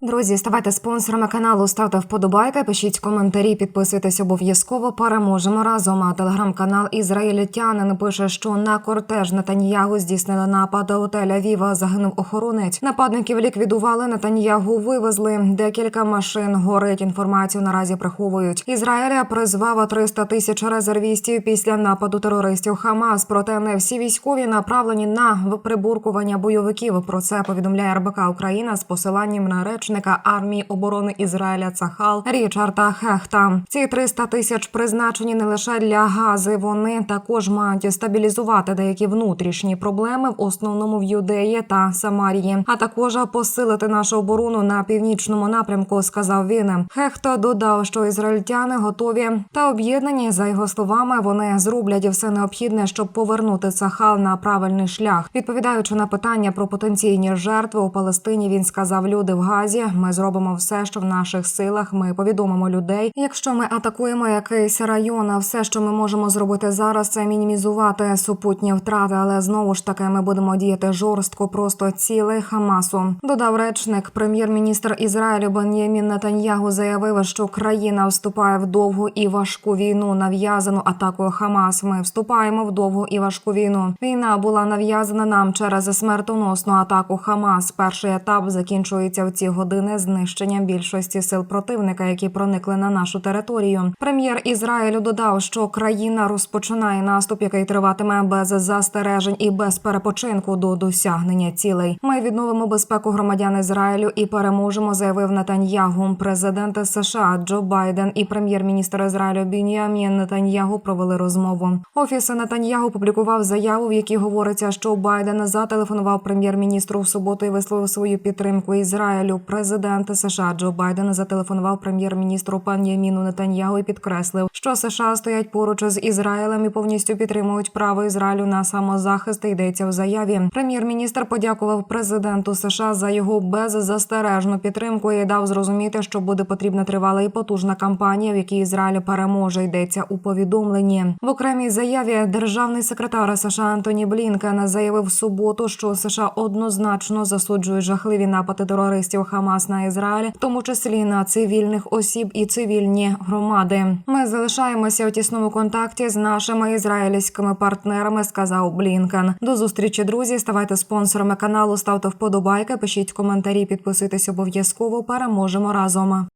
Друзі, ставайте спонсорами каналу, ставте вподобайки, пишіть коментарі, підписуйтесь обов'язково. Переможемо разом. А телеграм-канал Ізраїльтянин пише, що на кортеж Нетаньягу здійснили напад до готеля Віва. Загинув охоронець. Нападників ліквідували. Нетаньягу вивезли. Декілька машин горить. Інформацію наразі приховують. Ізраїля призвав 300 тисяч резервістів після нападу терористів Хамас. Проте не всі військові направлені на прибуркування бойовиків. Про це повідомляє РБК Україна з посиланням на речника армії оборони Ізраїля Цахал Річарда Хехта. Ці 300 тисяч призначені не лише для гази. Вони також мають стабілізувати деякі внутрішні проблеми в основному в Юдеї та Самарії, а також посилити нашу оборону на північному напрямку. Сказав він. Хехто додав, що ізраїльтяни готові та об'єднані за його словами. Вони зроблять все необхідне, щоб повернути Цахал на правильний шлях. Відповідаючи на питання про потенційні жертви у Палестині, він сказав: люди в Газі. Ми зробимо все, що в наших силах. Ми повідомимо людей. Якщо ми атакуємо якийсь район, а все, що ми можемо зробити зараз, це мінімізувати супутні втрати. Але знову ж таки ми будемо діяти жорстко, просто цілий Хамасу. Додав речник. Прем'єр-міністр Ізраїлю Бен'ямін Нетаньягу заявив, що країна вступає в довгу і важку війну, нав'язану атакою Хамас. Ми вступаємо в довгу і важку війну. Війна була нав'язана нам через смертоносну атаку Хамас. Перший етап закінчується в ці години знищенням більшості сил противника, які проникли на нашу територію. Прем'єр Ізраїлю додав, що країна розпочинає наступ, який триватиме без застережень і без перепочинку до досягнення цілей. Ми відновимо безпеку громадян Ізраїлю і переможемо, заявив Нетаньягу. Президенти США Джо Байден і прем'єр-міністр Ізраїлю Біньямін Нетаньягу провели розмову. Офіс Нетаньягу публікував заяву, в якій говориться, що Байден зателефонував прем'єр-міністру в суботу і висловив свою підтримку Ізраїлю. Президент США Джо Байден зателефонував прем'єр-міністру Пан'яміну Нетаньягу і підкреслив, що США стоять поруч з Ізраїлем і повністю підтримують право Ізраїлю на самозахист. Йдеться в заяві. Прем'єр-міністр подякував президенту США за його беззастережну підтримку і дав зрозуміти, що буде потрібна тривала і потужна кампанія, в якій Ізраїль переможе. Йдеться у повідомленні в окремій заяві. Державний секретар США Антоні Блінкен заявив в суботу, що США однозначно засуджують жахливі напади терористів Хамас на Ізраїль, в тому числі на цивільних осіб і цивільні громади. Ми залишаємося у тісному контакті з нашими ізраїльськими партнерами. Сказав Блінкен. До зустрічі, друзі. Ставайте спонсорами каналу, ставте вподобайки, пишіть коментарі, підписуйтесь обов'язково. Переможемо разом.